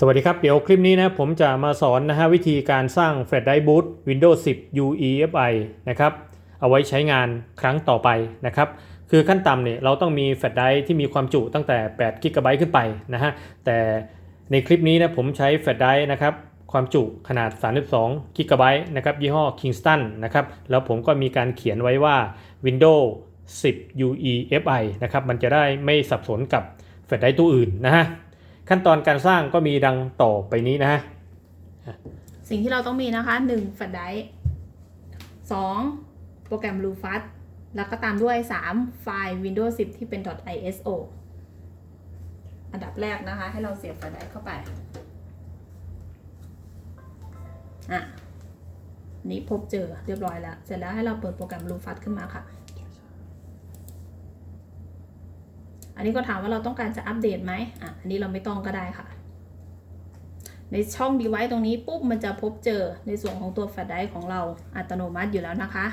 สวัสดีครับ เดี๋ยวคลิปนี้นะผมจะมาสอนนะฮะวิธีการสร้าง Flash Drive Boot Windows 10 UEFI นะครับเอาไว้ใช้งานครั้งต่อไปนะครับคือขั้นต่ำเนี่ยเราต้องมี Flash Drive ที่มีความจุตั้งแต่8 g b ขึ้นไปนะฮะแต่ในคลิปนี้นะผมใช้ Flash Drive นะครับความจุขนาด 32 g b นะครับยี่ห้อ Kingston นะครับแล้วผมก็มีการเขียนไว้ว่า Windows 10 UEFI นะครับมันจะได้ไม่สับสนกับ Flash Drive ตัวอื่นนะฮะ ขั้นตอนการสร้างก็มีดังต่อไปนี้นะฮะสิ่งที่เราต้องมีนะคะ1แฟลชไดร์2โปรแกรม l u f a s แล้วก็ตามด้วย 3 ไฟล์ Windows 10 ที่เป็น .iso อันดับแรกนะคะ ให้เราเสียบแฟลชไดร์เข้าไปอะนี้พบเจอเรียบร้อยแล้ว เสร็จแล้วให้เราเปิดโปรแกรม l u f a s ขึ้นมาค่ะ อันนี้ก็ถามว่าเราต้องการจะอัปเดตไหมอะอันนี้เราไม่ต้องก็ได้ค่ะ ในช่อง device ตรงนี้ปุ๊บมันจะพบเจอในส่วนของตัว flash drive ของเราอัตโนมัติอยู่แล้วนะคะ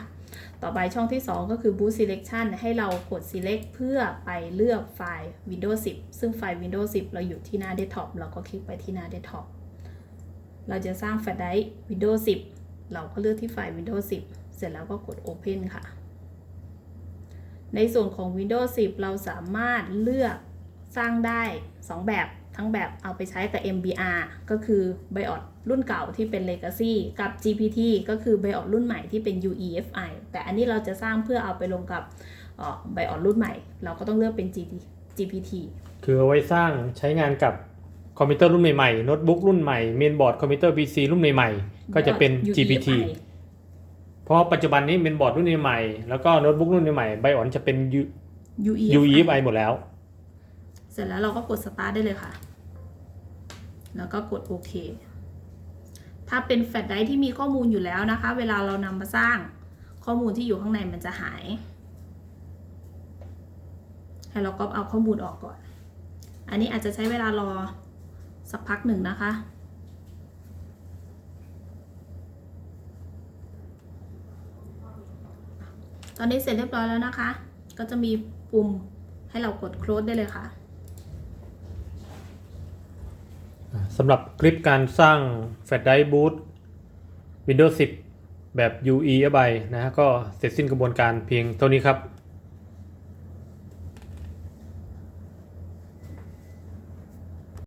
ต่อไปช่องที่ 2 ก็คือ boot selection ให้เรากด select เพื่อไปเลือกไฟล์ Windows 10 ซึ่งไฟล์ Windows 10 เราอยู่ที่หน้า desktop เราก็คลิกไปที่หน้า desktop เราจะสร้าง flash drive Windows 10 เราก็เลือกที่ไฟล์ Windows 10 เสร็จแล้วก็กด open ค่ะ ในส่วนของ Windows 10 เราสามารถเลือกสร้างได้ 2 แบบทั้งแบบเอาไปใช้กับ MBR ก็คือ BIOS รุ่นเก่าที่เป็น Legacy กับ GPT ก็คือ BIOS รุ่นใหม่ที่เป็น UEFI แต่อันนี้เราจะสร้างเพื่อเอาไปลงกับเอ่อ BIOS รุ่นใหม่ เราก็ต้องเลือกเป็น GT GPT คือเอาไว้สร้างใช้งานกับคอมพิวเตอร์รุ่นใหม่ๆโน้ตบุ๊กรุ่นใหม่เมนบอร์ดคอมพิวเตอร์ PC รุ่นใหม่ๆ ก็จะเป็น BIOS GPT UEFI เพราะปัจจุบันนี้เมนบอร์ดรุ่นใหม่ๆแล้วก็โน้ตบุ๊กรุ่นใหม่ไบออนจะเป็น U- UEFI UEFI หมดแล้ว เสร็จแล้วเราก็กด start ได้เลยค่ะ แล้วก็กดโอเค ถ้าเป็นแฟลชไดรฟ์ที่มีข้อมูลอยู่แล้วนะคะ เวลาเรานำมาสร้างข้อมูลที่อยู่ข้างในมันจะหาย ให้เราก็เอาข้อมูลออกก่อน อันนี้อาจจะใช้เวลารอสักพักหนึ่งนะคะ ตอนนี้เสร็จเรียบร้อยแล้วนะคะ ก็จะมีปุ่มให้เรากด close ได้เลยค่ะสำหรับคลิปการสร้าง Flash Drive Boot Windows 10 แบบ UEFI นะฮะก็เสร็จสิ้นกระบวนการเพียงเท่านี้ครับ